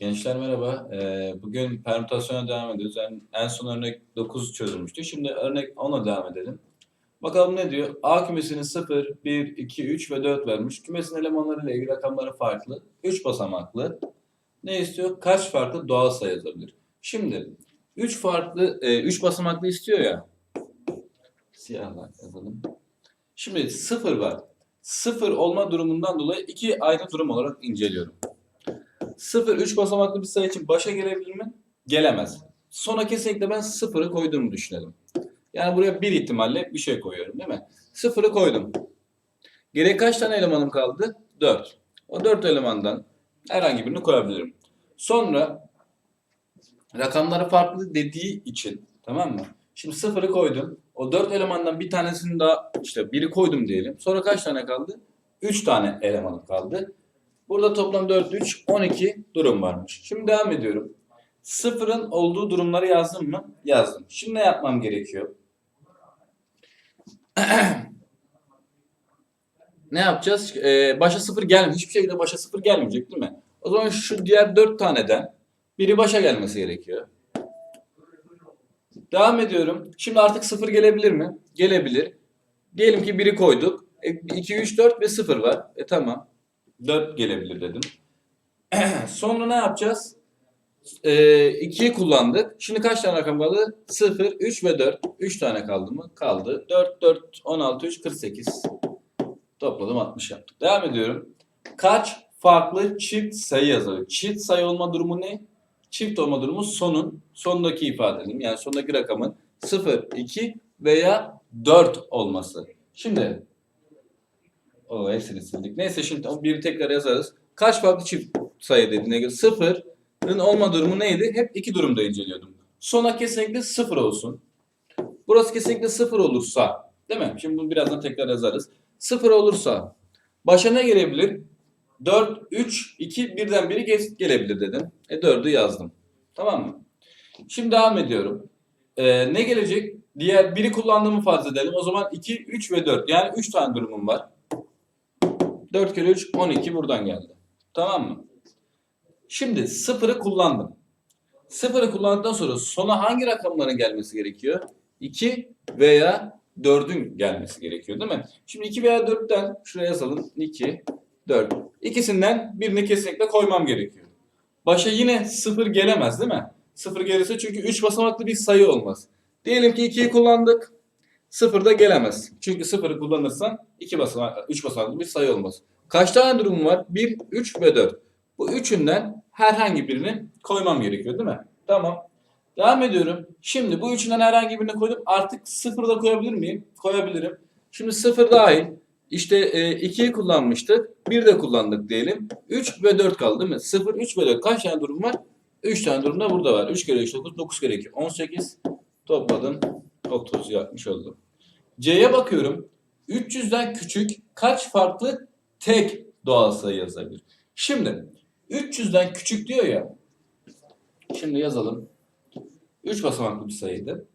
Gençler merhaba. Ee, bugün permütasyona devam ediyoruz. En, en son örnek 9 çözülmüştü. Şimdi örnek 10'a devam edelim. Bakalım ne diyor? A kümesinin 0, 1, 2, 3 ve 4 vermiş. Kümesin elemanlarıyla ilgili rakamları farklı. 3 basamaklı. Ne istiyor? Kaç farklı doğal sayı yazabilir? Şimdi 3 farklı, 3 basamaklı istiyor ya. Siyahla yazalım. Şimdi 0 var. 0 olma durumundan dolayı iki ayrı durum olarak inceliyorum. 0 3 basamaklı bir sayı için başa gelebilir mi? Gelemez. Sona kesinlikle ben 0'ı koyduğumu düşünelim. Yani buraya bir ihtimalle bir şey koyuyorum değil mi? 0'ı koydum. Geriye kaç tane elemanım kaldı? 4. O 4 elemandan herhangi birini koyabilirim. Sonra rakamları farklı dediği için tamam mı? Şimdi 0'ı koydum. O 4 elemandan bir tanesini daha işte biri koydum diyelim. Sonra kaç tane kaldı? 3 tane elemanım kaldı. Burada toplam 4, 3, 12 durum varmış. Şimdi devam ediyorum. Sıfırın olduğu durumları yazdım mı? Yazdım. Şimdi ne yapmam gerekiyor? ne yapacağız? Ee, başa sıfır gelmiyor. Hiçbir şekilde başa sıfır gelmeyecek değil mi? O zaman şu diğer 4 taneden biri başa gelmesi gerekiyor. Devam ediyorum. Şimdi artık sıfır gelebilir mi? Gelebilir. Diyelim ki biri koyduk. 2, 3, 4 ve 0 var. E tamam. 4 gelebilir dedim. Sonra ne yapacağız? Ee, 2'yi kullandık. Şimdi kaç tane rakam kaldı? 0, 3 ve 4. 3 tane kaldı mı? Kaldı. 4, 4, 16, 3, 48. Topladım 60 yaptık. Devam ediyorum. Kaç farklı çift sayı yazılır? Çift sayı olma durumu ne? Çift olma durumu sonun, sondaki ifadenin yani sondaki rakamın 0, 2 veya 4 olması. Şimdi o hepsini sildik. Neyse şimdi o bir tekrar yazarız. Kaç farklı çift sayı dediğine göre sıfırın olma durumu neydi? Hep iki durumda inceliyordum. Sona kesinlikle sıfır olsun. Burası kesinlikle sıfır olursa, değil mi? Şimdi bunu birazdan tekrar yazarız. Sıfır olursa başa ne gelebilir? 4, 3, 2, birden biri ge- gelebilir dedim. E 4'ü yazdım. Tamam mı? Şimdi devam ediyorum. Ee, ne gelecek? Diğer biri kullandığımı farz edelim. O zaman 2, 3 ve 4. Yani 3 tane durumum var. 4 kere 3 12 buradan geldi. Tamam mı? Şimdi sıfırı kullandım. Sıfırı kullandıktan sonra sona hangi rakamların gelmesi gerekiyor? 2 veya 4'ün gelmesi gerekiyor değil mi? Şimdi 2 veya 4'ten şuraya yazalım. 2, 4. İkisinden birini kesinlikle koymam gerekiyor. Başa yine sıfır gelemez değil mi? Sıfır gelirse çünkü 3 basamaklı bir sayı olmaz. Diyelim ki 2'yi kullandık. Sıfır da gelemez. Çünkü sıfırı kullanırsan 2 basamak, 3 basamaklı bir sayı olmaz. Kaç tane durum var? 1, 3 ve 4. Bu üçünden herhangi birini koymam gerekiyor değil mi? Tamam. Devam ediyorum. Şimdi bu üçünden herhangi birini koydum. Artık sıfır da koyabilir miyim? Koyabilirim. Şimdi sıfır dahil. İşte 2'yi kullanmıştık. 1 de kullandık diyelim. 3 ve 4 kaldı değil mi? 0, 3 ve 4. Kaç tane durum var? 3 tane durum da burada var. 3 kere 3 9, 9 kere 2 18. Topladım. 30 yapmış oldum. C'ye bakıyorum. 300'den küçük kaç farklı tek doğal sayı yazabilir? Şimdi 300'den küçük diyor ya. Şimdi yazalım. 3 basamaklı bir sayıydı.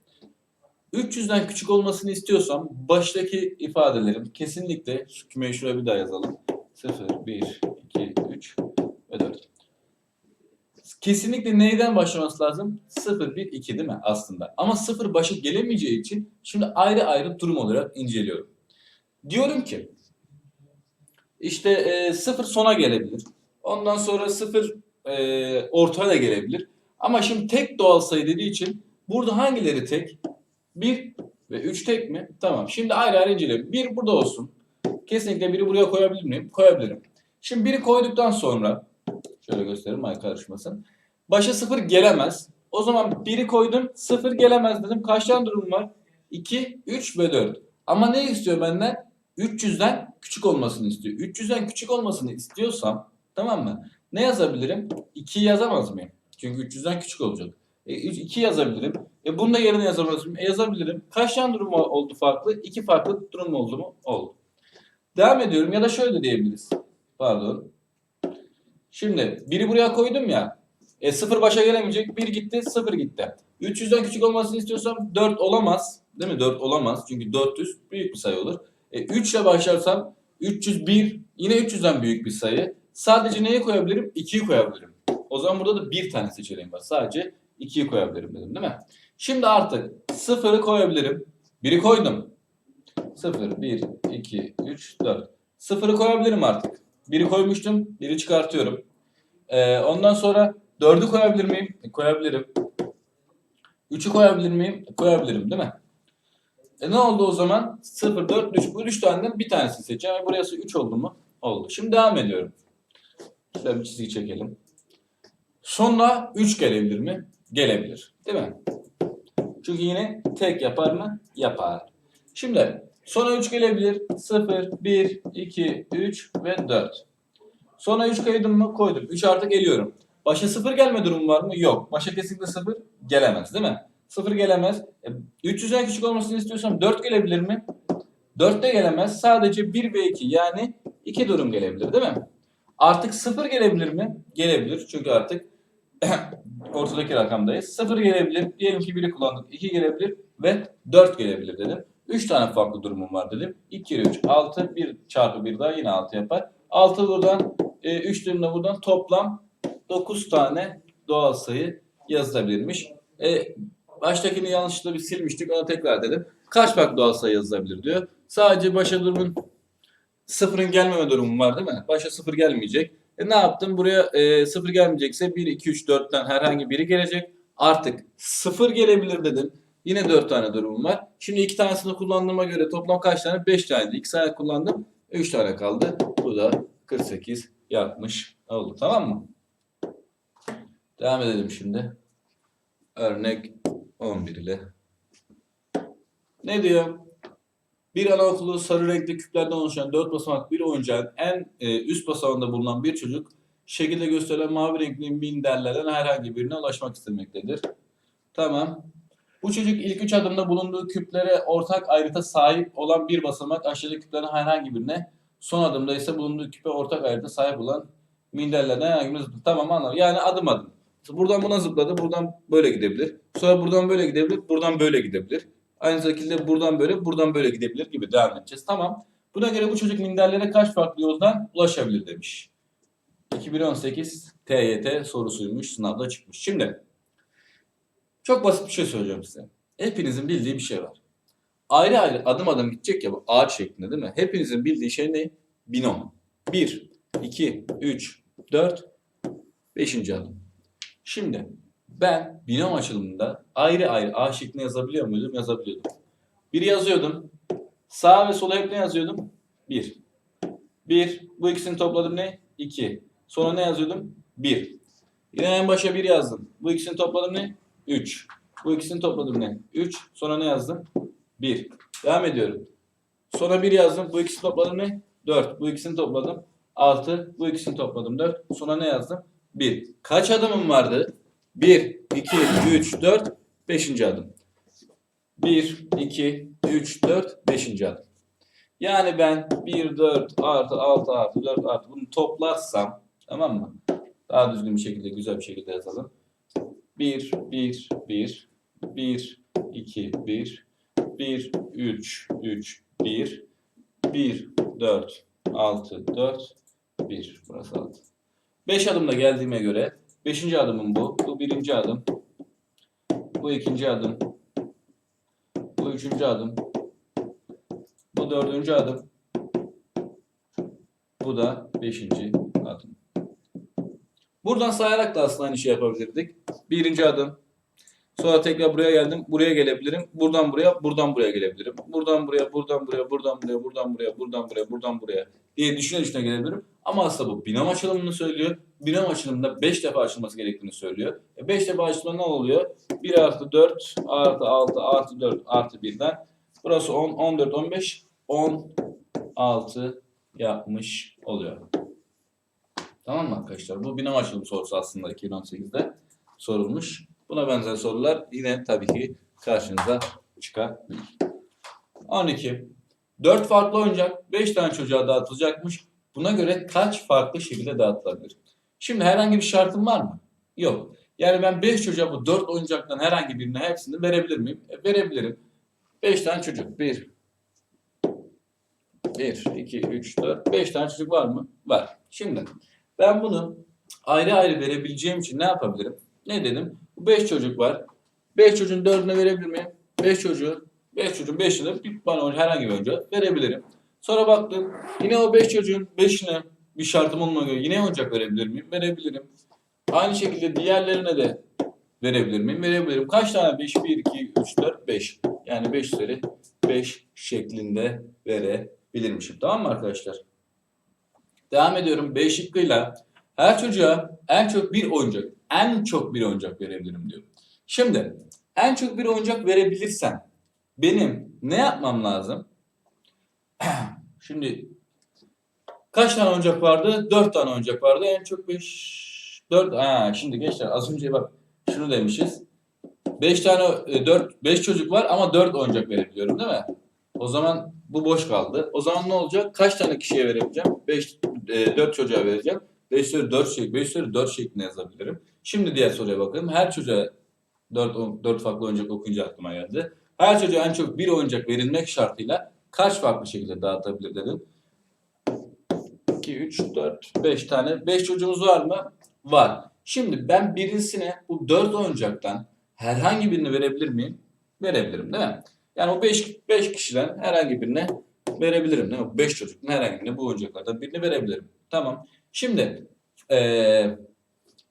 300'den küçük olmasını istiyorsam baştaki ifadelerim kesinlikle şu kümeyi şuraya bir daha yazalım. 0, 1, 2, 3 ve 4. Kesinlikle neyden başlaması lazım? 0, 1, 2 değil mi aslında? Ama 0 başı gelemeyeceği için şimdi ayrı ayrı durum olarak inceliyorum. Diyorum ki işte e, 0 sona gelebilir. Ondan sonra 0 e, ortaya da gelebilir. Ama şimdi tek doğal sayı dediği için burada hangileri tek? 1 ve 3 tek mi? Tamam. Şimdi ayrı ayrı inceleyelim. 1 burada olsun. Kesinlikle biri buraya koyabilir miyim? Koyabilirim. Şimdi biri koyduktan sonra şöyle göstereyim ay karışmasın. Başa 0 gelemez. O zaman biri koydum 0 gelemez dedim. Kaç tane durum var? 2, 3 ve 4. Ama ne istiyor benden? 300'den küçük olmasını istiyor. 300'den küçük olmasını istiyorsam tamam mı? Ne yazabilirim? 2 yazamaz mıyım? Çünkü 300'den küçük olacak. E, 2 yazabilirim. E bunu da yerine yazamaz mıyım? E, yazabilirim. Kaç tane durum oldu farklı? 2 farklı durum oldu mu? Oldu. Devam ediyorum ya da şöyle diyebiliriz. Pardon. Şimdi biri buraya koydum ya. E, 0 başa gelemeyecek. 1 gitti, 0 gitti. 300'den küçük olmasını istiyorsam 4 olamaz. Değil mi? 4 olamaz. Çünkü 400 büyük bir sayı olur. E, 3 ile başlarsam 301 yine 300'den büyük bir sayı. Sadece neyi koyabilirim? 2'yi koyabilirim. O zaman burada da bir tane seçeneğim var. Sadece 2'yi koyabilirim dedim değil mi? Şimdi artık 0'ı koyabilirim. 1'i koydum. 0, 1, 2, 3, 4. 0'ı koyabilirim artık. 1'i koymuştum. 1'i çıkartıyorum. Ee, ondan sonra 4'ü koyabilir miyim? E, koyabilirim. 3'ü koyabilir miyim? E, koyabilirim değil mi? E ne oldu o zaman? 0, 4, 3. Bu 3 taneden bir tanesini seçeceğim. E, burası 3 oldu mu? Oldu. Şimdi devam ediyorum. Şöyle bir çizgi çekelim. Sonra 3 gelebilir mi? Gelebilir. Değil mi? Çünkü yine tek yapar mı? Yapar. Şimdi sonra 3 gelebilir. 0, 1, 2, 3 ve 4. Sonra 3 koydum mu? Koydum. 3 artık geliyorum. Başa 0 gelme durumu var mı? Yok. Başa kesinlikle 0 gelemez değil mi? 0 gelemez. E, 300'den küçük olmasını istiyorsam 4 gelebilir mi? 4 de gelemez. Sadece 1 ve 2 yani 2 durum gelebilir değil mi? Artık 0 gelebilir mi? Gelebilir. Çünkü artık ortadaki rakamdayız. 0 gelebilir. Diyelim ki 1'i kullandık. 2 gelebilir ve 4 gelebilir dedim. 3 tane farklı durumum var dedim. 2 kere 3 6 1 çarpı 1 daha yine 6 yapar. 6 buradan e, 3 durumda buradan toplam 9 tane doğal sayı yazılabilirmiş. E, baştakini yanlışlıkla bir silmiştik onu tekrar dedim. Kaç farklı doğal sayı yazılabilir diyor. Sadece başa durumun sıfırın gelmeme durumu var değil mi? Başa sıfır gelmeyecek. E ne yaptım? Buraya e, sıfır gelmeyecekse 1, 2, 3, 4'ten herhangi biri gelecek. Artık sıfır gelebilir dedim. Yine 4 tane durumum var. Şimdi 2 tanesini kullandığıma göre toplam kaç tane? 5 tane. 2 tane kullandım. 3 tane kaldı. Bu da 48 yapmış oldu. Tamam mı? Devam edelim şimdi. Örnek 11 ile. Ne diyor? Bir anaokulu sarı renkli küplerden oluşan dört basamak bir oyuncağın en e, üst basamağında bulunan bir çocuk şekilde gösterilen mavi renkli minderlerden herhangi birine ulaşmak istemektedir. Tamam. Bu çocuk ilk üç adımda bulunduğu küplere ortak ayrıta sahip olan bir basamak aşağıdaki küplerin herhangi birine son adımda ise bulunduğu küpe ortak ayrıta sahip olan minderlerden herhangi birine zıpladı. Tamam anladım. Yani adım adım. Buradan buna zıpladı. Buradan böyle gidebilir. Sonra buradan böyle gidebilir. Buradan böyle gidebilir. Aynı şekilde buradan böyle, buradan böyle gidebilir gibi devam edeceğiz. Tamam. Buna göre bu çocuk minderlere kaç farklı yoldan ulaşabilir demiş. 2018 TYT sorusuymuş. Sınavda çıkmış. Şimdi çok basit bir şey söyleyeceğim size. Hepinizin bildiği bir şey var. Ayrı ayrı adım adım gidecek ya bu ağaç şeklinde değil mi? Hepinizin bildiği şey ne? Binom. 1, 2, 3, 4, 5. adım. Şimdi ben binom açılımında ayrı ayrı A şeklinde yazabiliyor muydum? Yazabiliyordum. Bir yazıyordum. Sağ ve sola hep ne yazıyordum? Bir. Bir. Bu ikisini topladım ne? İki. Sonra ne yazıyordum? Bir. Yine en başa bir yazdım. Bu ikisini topladım ne? Üç. Bu ikisini topladım ne? Üç. Sonra ne yazdım? Bir. Devam ediyorum. Sonra bir yazdım. Bu ikisini topladım ne? Dört. Bu ikisini topladım. Altı. Bu ikisini topladım. Dört. Sonra ne yazdım? Bir. Kaç adımım vardı? 1, 2, 3, 4, 5. adım. 1, 2, 3, 4, 5. adım. Yani ben 1, 4 artı 6 artı 4 artı bunu toplarsam tamam mı? Daha düzgün bir şekilde güzel bir şekilde yazalım. 1, 1, 1, 1, 2, 1, 1, 3, 3, 1, 1, 4, 6, 4, 1. Burası 6. 5 adımda geldiğime göre Beşinci adımım bu. Bu birinci adım. Bu ikinci adım. Bu üçüncü adım. Bu dördüncü adım. Bu da beşinci adım. Buradan sayarak da aslında aynı şey yapabilirdik. Birinci adım. Sonra tekrar buraya geldim. Buraya gelebilirim. Buradan buraya, buradan buraya gelebilirim. Buradan buraya, buradan buraya, buradan buraya, buradan buraya, buradan buraya, buradan buraya diye düşüne düşüne gelebilirim. Ama aslında bu binom açılımını söylüyor. Binom açılımında 5 defa açılması gerektiğini söylüyor. 5 defa açılma ne oluyor? 1 artı 4 artı 6 artı 4 artı 1'den. Burası 10, 14, 15, 16 yapmış oluyor. Tamam mı arkadaşlar? Bu binom açılım sorusu aslında 2018'de sorulmuş. Buna benzer sorular yine tabii ki karşınıza çıkabilir. 12. 4 farklı oyuncak 5 tane çocuğa dağıtılacakmış. Buna göre kaç farklı şekilde dağıtılabilir? Şimdi herhangi bir şartım var mı? Yok. Yani ben 5 çocuğa bu 4 oyuncaktan herhangi birine hepsini verebilir miyim? E, verebilirim. 5 tane çocuk. 1 1, 2, 3, 4, 5 tane çocuk var mı? Var. Şimdi ben bunu ayrı ayrı verebileceğim için ne yapabilirim? Ne dedim? Bu 5 çocuk var. 5 çocuğun 4'üne verebilir miyim? 5 çocuğu 5 çocuğun 5'ine bir bana herhangi bir oyuncak verebilirim. Sonra baktım yine o 5 çocuğun 5'ine bir şartım olmadığına göre yine oyuncak verebilir miyim? Verebilirim. Aynı şekilde diğerlerine de verebilir miyim? Verebilirim. Kaç tane 5? 1, 2, 3, 4, 5. Yani 5 üzeri 5 şeklinde verebilirmişim. Tamam mı arkadaşlar? Devam ediyorum. B şıkkıyla her çocuğa en çok bir oyuncak, en çok bir oyuncak verebilirim diyor. Şimdi en çok bir oyuncak verebilirsem benim ne yapmam lazım? Şimdi kaç tane oyuncak vardı? 4 tane oyuncak vardı. En çok 5 4 ha şimdi gençler az önce bak şunu demişiz. 5 tane 4 5 çocuk var ama 4 oyuncak verebiliyorum değil mi? O zaman bu boş kaldı. O zaman ne olacak? Kaç tane kişiye verebileceğim? 5 4 çocuğa vereceğim. 5 üzeri 4 şek 5 üzeri 4 şeklinde yazabilirim. Şimdi diğer soruya bakalım. Her çocuğa 4 4 farklı oyuncak okuyunca aklıma geldi. Her çocuğa en çok bir oyuncak verilmek şartıyla kaç farklı şekilde dağıtabilir dedim. 2 3 4 5 tane. 5 çocuğumuz var mı? Var. Şimdi ben birisine bu 4 oyuncaktan herhangi birini verebilir miyim? Verebilirim değil mi? Yani o 5 5 kişiden herhangi birine verebilirim değil mi? 5 çocuktan herhangi birine bu oyuncaklardan birini verebilirim. Tamam. Şimdi eee,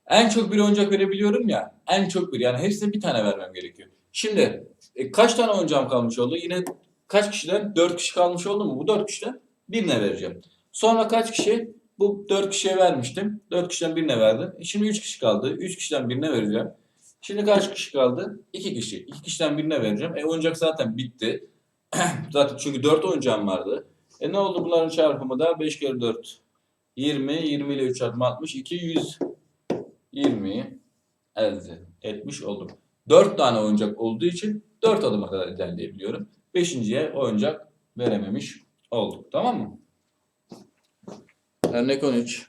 en çok bir oyuncak verebiliyorum ya. En çok bir. Yani hepsine bir tane vermem gerekiyor. Şimdi e, kaç tane oyuncağım kalmış oldu? Yine kaç kişiden? 4 kişi kalmış oldu mu? Bu 4 kişiden birine vereceğim. Sonra kaç kişi? Bu 4 kişiye vermiştim. 4 kişiden birine verdim. E Şimdi 3 kişi kaldı. 3 kişiden birine vereceğim. Şimdi kaç kişi kaldı? 2 kişi. 2 kişiden birine vereceğim. E oyuncak zaten bitti. zaten çünkü 4 oyuncağım vardı. E ne oldu bunların çarpımı da? 5 kere 4. 20. 20 ile 3 çarpımı 60. 200. 20 elde etmiş oldum. 4 tane oyuncak olduğu için 4 adıma kadar ilerleyebiliyorum. 5.ye oyuncak verememiş olduk. Tamam mı? Örnek 13.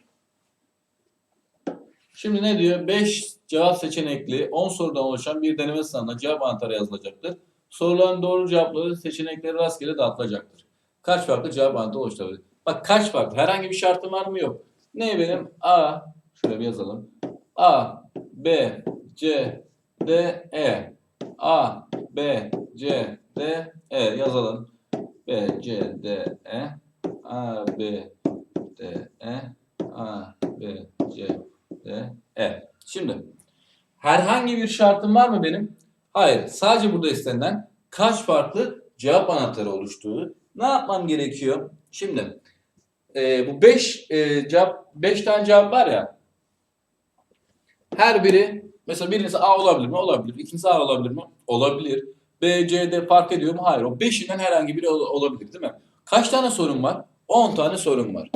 Şimdi ne diyor? 5 cevap seçenekli 10 sorudan oluşan bir deneme sınavına cevap anahtarı yazılacaktır. Soruların doğru cevapları seçenekleri rastgele dağıtılacaktır. Kaç farklı cevap anahtarı oluşturabilir? Bak kaç farklı? Herhangi bir şartım var mı? Yok. Ne benim? A. Şöyle bir yazalım. A, B, C, D, E. A, B, C, D, E yazalım. B, C, D, E. A, B, D, E. A, B, C, D, E. Şimdi herhangi bir şartım var mı benim? Hayır. Sadece burada istenilen kaç farklı cevap anahtarı oluştuğu. Ne yapmam gerekiyor? Şimdi e, bu 5 cevap 5 tane cevap var ya. Her biri mesela birincisi A olabilir mi? Olabilir. İkincisi A olabilir mi? Olabilir. B, C, D fark ediyor mu? Hayır. O beşinden herhangi biri ol- olabilir değil mi? Kaç tane sorun var? 10 tane sorun var.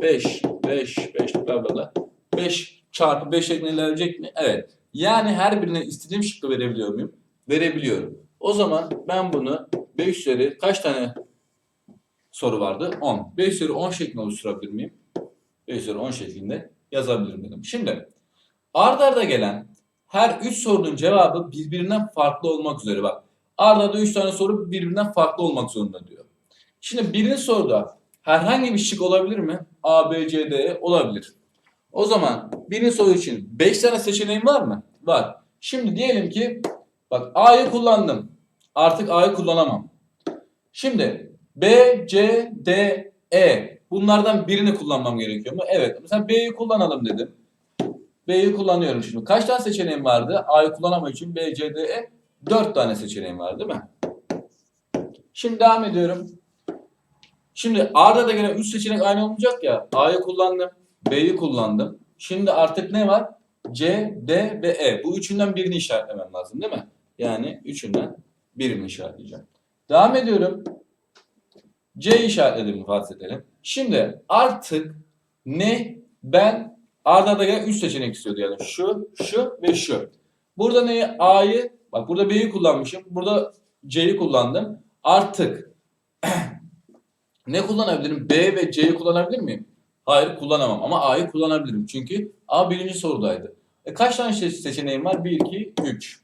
5, 5, 5 bla bla bla. 5 çarpı 5 şeklinde ilerleyecek mi? Evet. Yani her birine istediğim şıkkı verebiliyor muyum? Verebiliyorum. O zaman ben bunu 5 üzeri kaç tane soru vardı? 10. 5 üzeri 10 şeklinde oluşturabilir miyim? 5 üzeri 10 şeklinde yazabilirim dedim. Şimdi Arda arda gelen her 3 sorunun cevabı birbirinden farklı olmak üzere bak. Arda arda 3 tane soru birbirinden farklı olmak zorunda diyor. Şimdi birinci soruda herhangi bir şık olabilir mi? A, B, C, D E olabilir. O zaman birinci soru için 5 tane seçeneğim var mı? Var. Şimdi diyelim ki bak A'yı kullandım. Artık A'yı kullanamam. Şimdi B, C, D, E bunlardan birini kullanmam gerekiyor mu? Evet. Mesela B'yi kullanalım dedim. B'yi kullanıyorum şimdi. Kaç tane seçeneğim vardı? A'yı kullanamam için B, C, D, E 4 tane seçeneğim var değil mi? Şimdi devam ediyorum. Şimdi A'da da gelen 3 seçenek aynı olmayacak ya. A'yı kullandım. B'yi kullandım. Şimdi artık ne var? C, D ve E. Bu üçünden birini işaretlemem lazım değil mi? Yani üçünden birini işaretleyeceğim. Devam ediyorum. C işaretledim farz edelim. Şimdi artık ne ben A'da da gelen 3 seçenek istiyordu yani. Şu, şu ve şu. Burada neyi? A'yı, bak burada B'yi kullanmışım. Burada C'yi kullandım. Artık ne kullanabilirim? B ve C'yi kullanabilir miyim? Hayır kullanamam ama A'yı kullanabilirim. Çünkü A birinci sorudaydı. E kaç tane se- seçeneğim var? 1, 2, 3.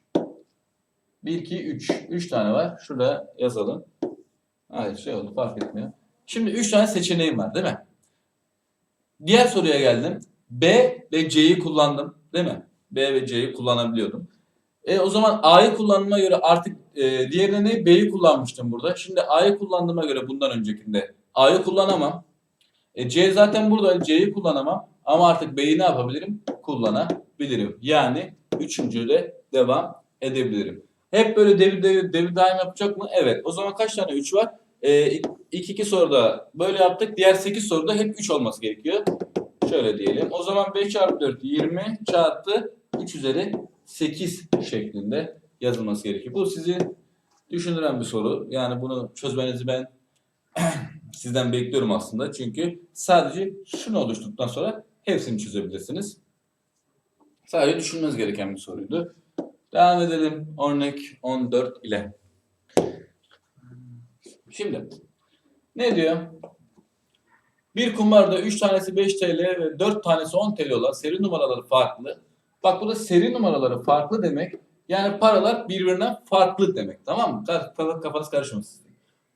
1, 2, 3. 3 tane var. Şurada yazalım. Hayır şey oldu fark etmiyor. Şimdi 3 tane seçeneğim var değil mi? Diğer soruya geldim. B ve C'yi kullandım değil mi? B ve C'yi kullanabiliyordum. E o zaman A'yı kullandığıma göre artık e, diğerine ne? B'yi kullanmıştım burada. Şimdi A'yı kullandığıma göre bundan öncekinde A'yı kullanamam. E, C zaten burada C'yi kullanamam. Ama artık B'yi ne yapabilirim? Kullanabilirim. Yani üçüncüyle devam edebilirim. Hep böyle devir devir devir daim yapacak mı? Evet. O zaman kaç tane 3 var? E, ilk iki soruda böyle yaptık. Diğer 8 soruda hep 3 olması gerekiyor. Şöyle diyelim. O zaman 5 çarpı 4 20 çarpı 3 üzeri 8 şeklinde yazılması gerekiyor. Bu sizi düşündüren bir soru. Yani bunu çözmenizi ben sizden bekliyorum aslında. Çünkü sadece şunu oluşturduktan sonra hepsini çözebilirsiniz. Sadece düşünmeniz gereken bir soruydu. Devam edelim. Örnek 14 ile. Şimdi ne diyor? Bir kumbarda 3 tanesi 5 TL ve 4 tanesi 10 TL olan seri numaraları farklı. Bak burada seri numaraları farklı demek. Yani paralar birbirinden farklı demek. Tamam mı? Kaf- kaf- Kafanız karışmasın.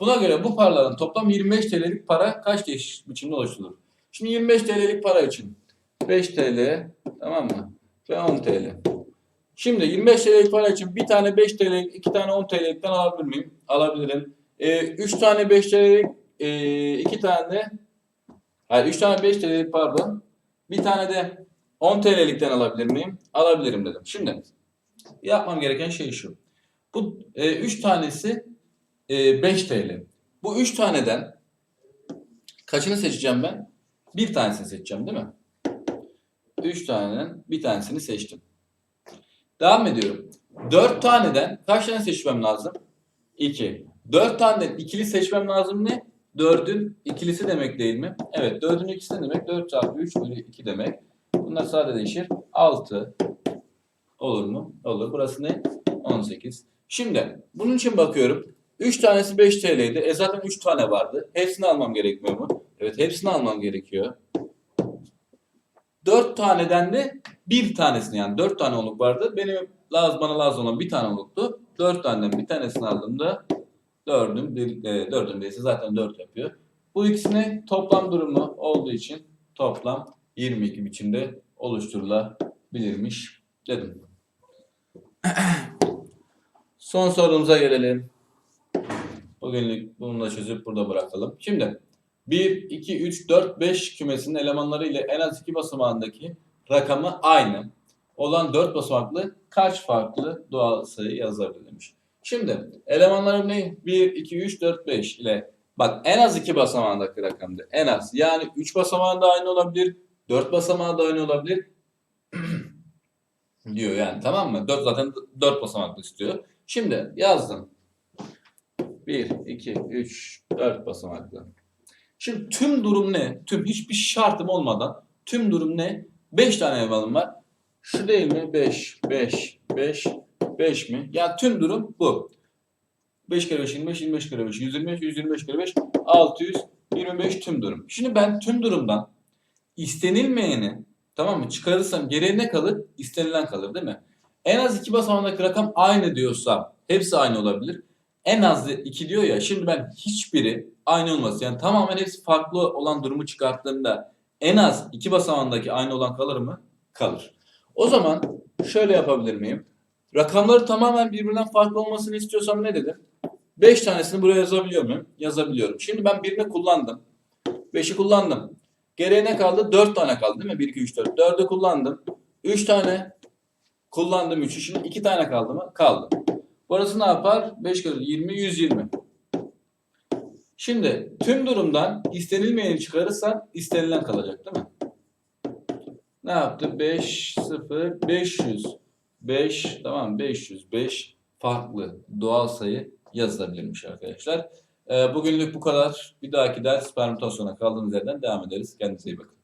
Buna göre bu paraların toplam 25 TL'lik para kaç değişik biçimde oluşturulur? Şimdi 25 TL'lik para için 5 TL tamam mı? Ve 10 TL. Şimdi 25 TL'lik para için bir tane 5 TL'lik, iki tane 10 TL'likten alabilir miyim? Alabilirim. 3 tane 5 TL'lik, 2 tane de Hayır 3 tane 5 TL'lik pardon. Bir tane de 10 TL'likten alabilir miyim? Alabilirim dedim. Şimdi yapmam gereken şey şu. Bu 3 tanesi e, 5 TL. Bu 3 taneden kaçını seçeceğim ben? Bir tanesini seçeceğim değil mi? 3 taneden bir tanesini seçtim. Devam ediyorum. 4 taneden kaç tane seçmem lazım? 2. 4 taneden ikili seçmem lazım ne? 4'ün ikilisi demek değil mi? Evet 4'ün ikisi ne demek? 4 çarpı 3 bölü 2 demek. Bunlar sadeleşir. 6 olur mu? Olur. Burası ne? 18. Şimdi bunun için bakıyorum. 3 tanesi 5 TL'ydi. E zaten 3 tane vardı. Hepsini almam gerekmiyor mu? Evet hepsini almam gerekiyor. 4 taneden de bir tanesini yani 4 tane oluk vardı. Benim lazım, bana lazım olan bir tane oluktu. 4 taneden bir tanesini aldığımda 4'ün bir, e, 4'ün birisi zaten 4 yapıyor. Bu ikisini toplam durumu olduğu için toplam 22 biçimde oluşturulabilirmiş dedim. Son sorumuza gelelim. Bugünlük bunu da çözüp burada bırakalım. Şimdi 1, 2, 3, 4, 5 kümesinin elemanları ile en az 2 basamağındaki rakamı aynı olan 4 basamaklı kaç farklı doğal sayı yazabilir. Şimdi elemanlarım ne? 1, 2, 3, 4, 5 ile bak en az 2 basamağındaki rakamdı. En az. Yani 3 basamağında aynı olabilir. 4 basamağı aynı olabilir. diyor yani tamam mı? 4 zaten 4 basamaklı istiyor. Şimdi yazdım. 1, 2, 3, 4 basamaklı. Şimdi tüm durum ne? Tüm hiçbir şartım olmadan tüm durum ne? 5 tane elemanım var. Şu değil mi? 5, 5, 5, 5 mi? Yani tüm durum bu. 5 kere 5, 25, 25 kere 5, 125, 125 kere 5, 625 tüm durum. Şimdi ben tüm durumdan istenilmeyeni tamam mı çıkarırsam geriye ne kalır? İstenilen kalır değil mi? En az iki basamağındaki rakam aynı diyorsam hepsi aynı olabilir. En az 2 diyor ya şimdi ben hiçbiri aynı olmaz. Yani tamamen hepsi farklı olan durumu çıkarttığımda en az iki basamağındaki aynı olan kalır mı? Kalır. O zaman şöyle yapabilir miyim? Rakamları tamamen birbirinden farklı olmasını istiyorsam ne dedim? 5 tanesini buraya yazabiliyor muyum? Yazabiliyorum. Şimdi ben birini kullandım. 5'i kullandım. Geriye ne kaldı? 4 tane kaldı değil mi? 1, 2, 3, 4. 4'ü kullandım. 3 tane kullandım 3'ü. Şimdi 2 tane kaldı mı? Kaldı. Burası ne yapar? 5 kere 20, 120. Şimdi tüm durumdan istenilmeyeni çıkarırsan istenilen kalacak değil mi? Ne yaptı? 5, 0, 500. 5, tamam 505 farklı doğal sayı yazılabilirmiş arkadaşlar. Ee, bugünlük bu kadar. Bir dahaki ders permütasyona kaldığımız yerden devam ederiz. Kendinize iyi bakın.